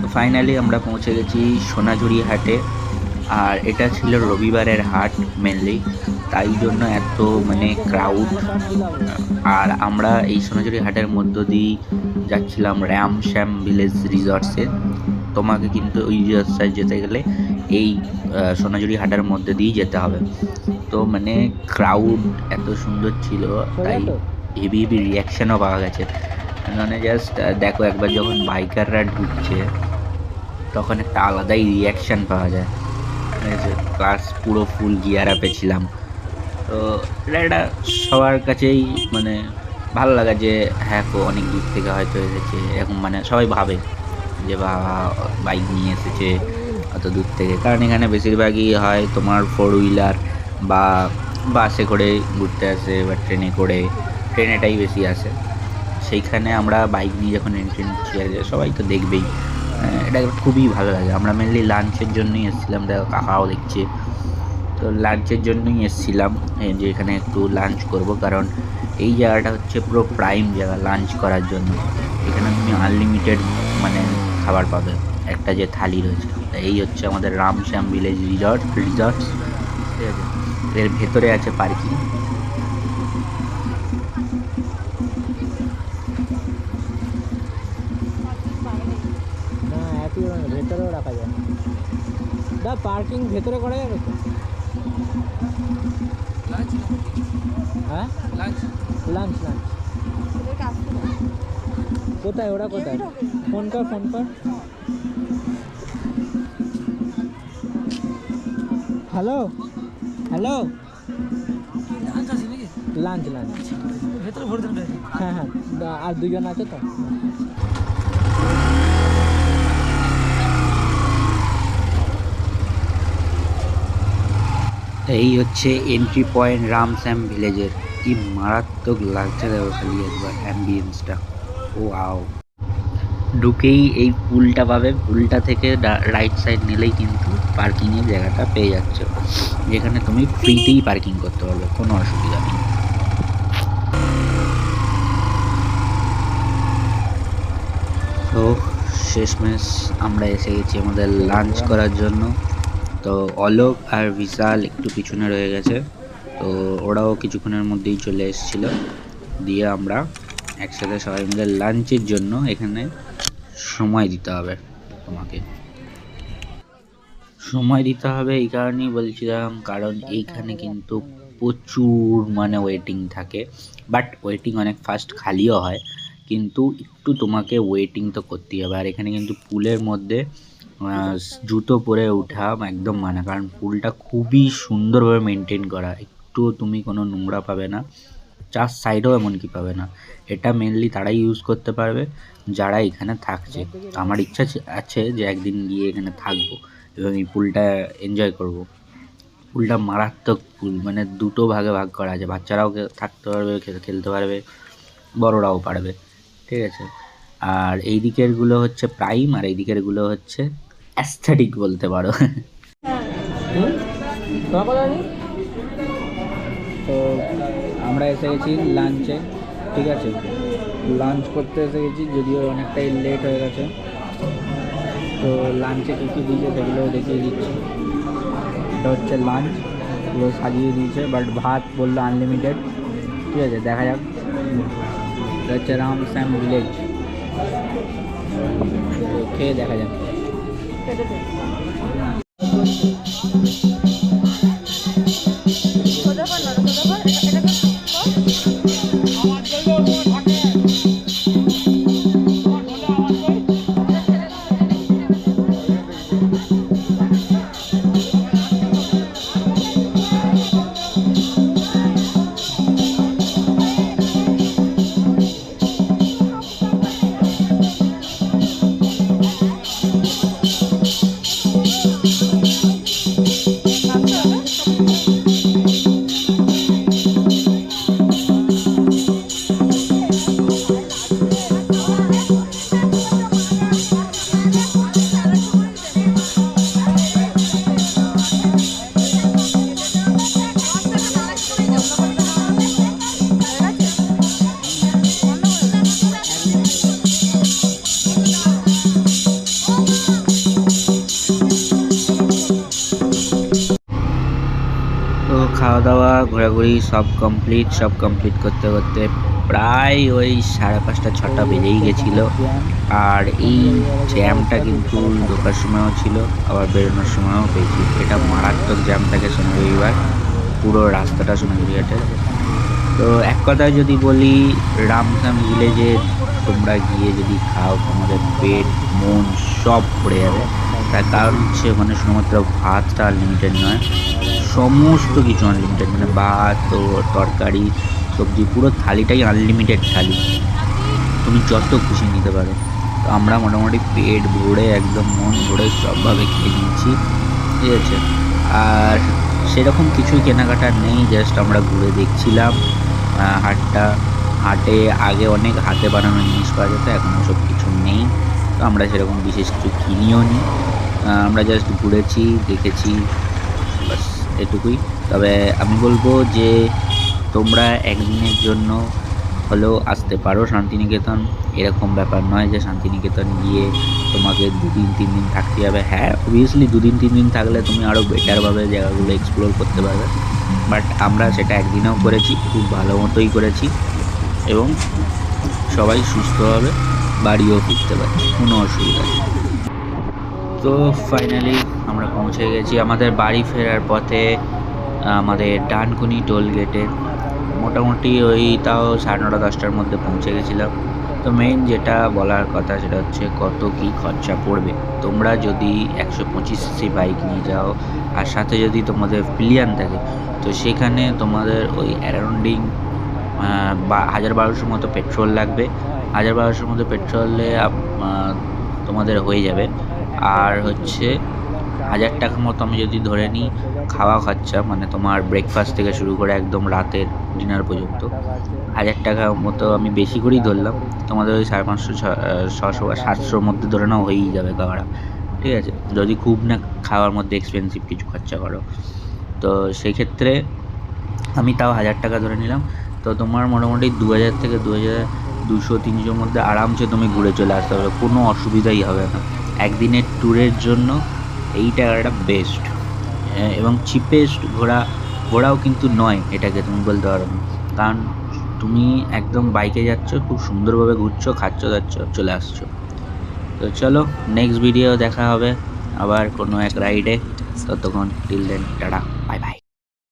তো ফাইনালি আমরা পৌঁছে গেছি সোনাঝুরি হাটে। আর এটা ছিল রবিবারের হাট মেনলি তাই জন্য এত মানে ক্রাউড আর আমরা এই সোনাঝুরি হাটের মধ্য দিয়েই যাচ্ছিলাম র্যাম শ্যাম ভিলেজ রিসর্টসে। তোমাকে কিন্তু ওই রিসর্টসে যেতে গেলে এই সোনাঝুরি হাটের মধ্যে দিয়েই যেতে হবে। তো মানে ক্রাউড এত সুন্দর ছিল, তাই হেভি হেভি রিয়াকশানও পাওয়া গেছে। মানে জাস্ট দেখো একবার যখন বাইকাররা ঢুকছে, তখন একটা আলাদাই রিয়াকশান পাওয়া যায়। প্লাস পুরো ফুল গিয়ার আপে ছিলাম। তো এটা একটা সবার কাছেই মানে ভালো লাগা যে হ্যাঁ অনেক দূর থেকে হয়তো এসেছে। এরকম মানে সবাই ভাবে যে, বাবা বাইক নিয়ে এসেছে অত দূর থেকে। কারণ এখানে বেশিরভাগই হয় তোমার ফোর হুইলার বা বাসে করে ঘুরতে আসে বা ট্রেনে করে। ট্রেনেটাই বেশি আসে। সেইখানে আমরা বাইক নিয়ে যখন এন্ট্রি নিচ্ছি সবাই তো দেখবেই। আহ, এটা খুবই ভালো লাগে। আমরা মেনলি লাঞ্চের জন্যই এসেছিলাম। দেখো কাকাও দেখছে। তো লাঞ্চের জন্যই এসেছিলাম। যে এখানে একটু লাঞ্চ করব কারণ এই জায়গাটা হচ্ছে পুরো প্রাইম জায়গা লাঞ্চ করার জন্য। এখানে তুমি আনলিমিটেড মানে খাবার পাবে। একটা যে থালি রয়েছে। এই হচ্ছে আমাদের রামশ্যাম ভিলেজ রিসর্ট রিসর্টস ঠিক আছে? এর ভেতরে আছে পার্কিং ভেতরেও রাখা যায় দা পার্কিং ভেতরে করা যাবে তো হ্যাঁ লাঞ্চ লাঞ্চ কোথায় ওরা কোথায় ফোন কর ফোন কর হ্যালো হ্যালো লাঞ্চ লাঞ্চ ভেতরে ভরে দেন হ্যাঁ হ্যাঁ দা- আর দুজন আছে তো এই হচ্ছে এন্ট্রি পয়েন্ট রামশ্যাম ভিলেজের কি মারাত্মক লাগছে দেখো খালি একবার অ্যাম্বিয়েন্সটা ও আও ঢুকেই এই পুলটা পাবে। পুলটা থেকে রাইট সাইড নিলেই কিন্তু পার্কিংয়ের জায়গাটা পেয়ে যাচ্ছ। যেখানে তুমি ফ্রিতেই পার্কিং করতে পারবে, কোনো অসুবিধা নেই। তো শেষমেশ আমরা এসে গেছি আমাদের লাঞ্চ করার জন্য। তো অলোক আর বিশাল একটু পিছনে রয়ে গেছে। তো ওরাও কিছুক্ষণের মধ্যেই চলে এসেছিল। দিয়ে আমরা একসাথে সবাই মিলে লাঞ্চের জন্য এখানে সময় দিতে হবে তোমাকে। সময় দিতে হবে এই কারণেই বলছিলাম, কারণ এইখানে কিন্তু প্রচুর মানে ওয়েটিং থাকে। বাট ওয়েটিং অনেক ফাস্ট খালিও হয়। কিন্তু একটু তোমাকে ওয়েটিং তো করতেই হবে। আর এখানে কিন্তু পুলের মধ্যে জুতো পরে ওঠা একদম মানা, কারণ পুলটা খুবই সুন্দরভাবে মেনটেন করা। একটু তুমি কোনো নোংরা পাবে না, চার সাইডেও এমনকি পাবে না। এটা মেনলি তারাই ইউজ করতে পারবে, যারা এখানে থাকছে। আমার ইচ্ছা আছে যে একদিন গিয়ে এখানে থাকব এবং এই পুলটা এনজয় করব। পুলটা মারাত্মক পুল মানে দুটো ভাগে ভাগ করা আছে। বাচ্চারাও থাকতে পারবে খেলতে পারবে, বড়রাও পারবে। ঠিক আছে? আর এই দিকেরগুলো হচ্ছে প্রাইম আর এই দিকেরগুলো হচ্ছে অ্যাস্থেটিক বলতে পারো। তো আমরা এসে গেছি লাঞ্চে ঠিক আছে? লাঞ্চ করতে এসে গেছি, যদিও অনেকটাই লেট হয়ে গেছে। তো লাঞ্চে কী কী দিয়েছে সেগুলো দেখিয়ে দিচ্ছি। এটা হচ্ছে লাঞ্চ পুরো সাজিয়ে দিয়েছে বাট ভাত বলল আনলিমিটেড ঠিক আছে, দেখা যাক। এটা হচ্ছে রাম শ্যাম ভিলেজ খেয়ে দেখা যাক। খাওয়া ঘোরাঘুরি সব কমপ্লিট সব কমপ্লিট করতে করতে প্রায় ওই সাড়ে পাঁচটা, ছটা বেজেই গেছিল। আর এই জ্যামটা কিন্তু ঢোকার সময়ও ছিল, আবার বেরোনোর সময়ও পেয়েছি। এটা মারাত্মক জ্যাম থাকে শনি রবিবার, পুরো রাস্তাটা সোনাঝুরি হাটের তো এক কথায় যদি বলি, রামধাম ভিলেজে তোমরা গিয়ে যদি খাও, তোমাদের পেট, মন সব ভরে যাবে। তার কারণ হচ্ছে ওখানে শুধুমাত্র ভাতটা আনলিমিটেড নয় সমস্ত কিছু আনলিমিটেড মানে ভাত তরকারি, সবজি, পুরো থালিটাই আনলিমিটেড থালি। তুমি যত খুশি নিতে পারো। তো আমরা মোটামুটি পেট ভরে, একদম মন ভরে সবভাবে খেয়ে নিয়েছি। ঠিক আছে? আর সেরকম কিছুই কেনাকাটা নেই জাস্ট আমরা ঘুরে দেখছিলাম হাটটা। হাটে আগে অনেক হাতে বানানো জিনিস পাওয়া যেত, এখন সব কিছু নেই। তো আমরা সেরকম বিশেষ কিছু কিনিও নি। আমরা জাস্ট ঘুরেছি, দেখেছি। এটুকুই। তবে আমি বলব যে তোমরা একদিনের জন্য হলেও আসতে পারো শান্তিনিকেতন। এরকম ব্যাপার নয় যে শান্তিনিকেতন গিয়ে তোমাকে দুদিন, তিন দিন থাকতে হবে। হ্যাঁ অবভিয়াসলি দুদিন, তিন দিন থাকলে তুমি আরও বেটারভাবে জায়গাগুলো এক্সপ্লোর করতে পারবে। বাট আমরা সেটা একদিনেও করেছি, খুব ভালো মতোই করেছি এবং সবাই সুস্থভাবে বাড়িও ফিরতে পারছি কোনো অসুবিধা নেই। তো ফাইনালি আমরা পৌঁছে গেছি আমাদের বাড়ি ফেরার পথে, আমাদের ডানকুনি টোল গেটে মোটামুটি ওই তাও সাড়ে নটা, দশটার মধ্যে পৌঁছে গেছিলাম। তো মেইন যেটা বলার কথা সেটা হচ্ছে কত কি খরচা পড়বে। তোমরা যদি একশো পঁচিশ সি বাইক নিয়ে যাও, আর সাথে যদি তোমাদের প্লিয়ান থাকে, তো সেখানে তোমাদের ওই অ্যারাউন্ডিং বা হাজার বারোশোর মতো পেট্রোল লাগবে। হাজার বারোশোর মতো পেট্রোলে তোমাদের হয়ে যাবে। আর হচ্ছে হাজার টাকা মতো আমি যদি ধরে নিই খাওয়া খরচা মানে তোমার ব্রেকফাস্ট থেকে শুরু করে একদম রাতের ডিনার পর্যন্ত, হাজার টাকা মতো আমি বেশি করেই ধরলাম। তোমাদের ওই সাড়ে পাঁচশো ছশো বা সাতশোর মধ্যে ধরে নাও হয়েই যাবে খাওয়াটা, ঠিক আছে? যদি খুব না খাওয়ার মধ্যে এক্সপেন্সিভ কিছু খরচা করো। তো সেক্ষেত্রে আমি তাও হাজার টাকা ধরে নিলাম। তো তোমার মোটামুটি দু হাজার থেকে দু হাজার দুশো, তিনশোর মধ্যে আরামসে তুমি ঘুরে চলে আসতে পারবে, কোনো অসুবিধাই হবে না। একদিনের ট্যুরের জন্য এই টাকাটা বেস্ট এবং চিপেস্ট ঘোরা ঘোরাও কিন্তু নয় এটাকে, তুমি বলতে পারো কারণ তুমি একদম বাইকে যাচ্ছ, খুব সুন্দরভাবে ঘুরছো, খাচ্ছ যাচ্ছ চলে আসছো। তো চলো নেক্সট ভিডিও দেখা হবে আবার কোনো এক রাইডে ততক্ষণ till then tata bye bye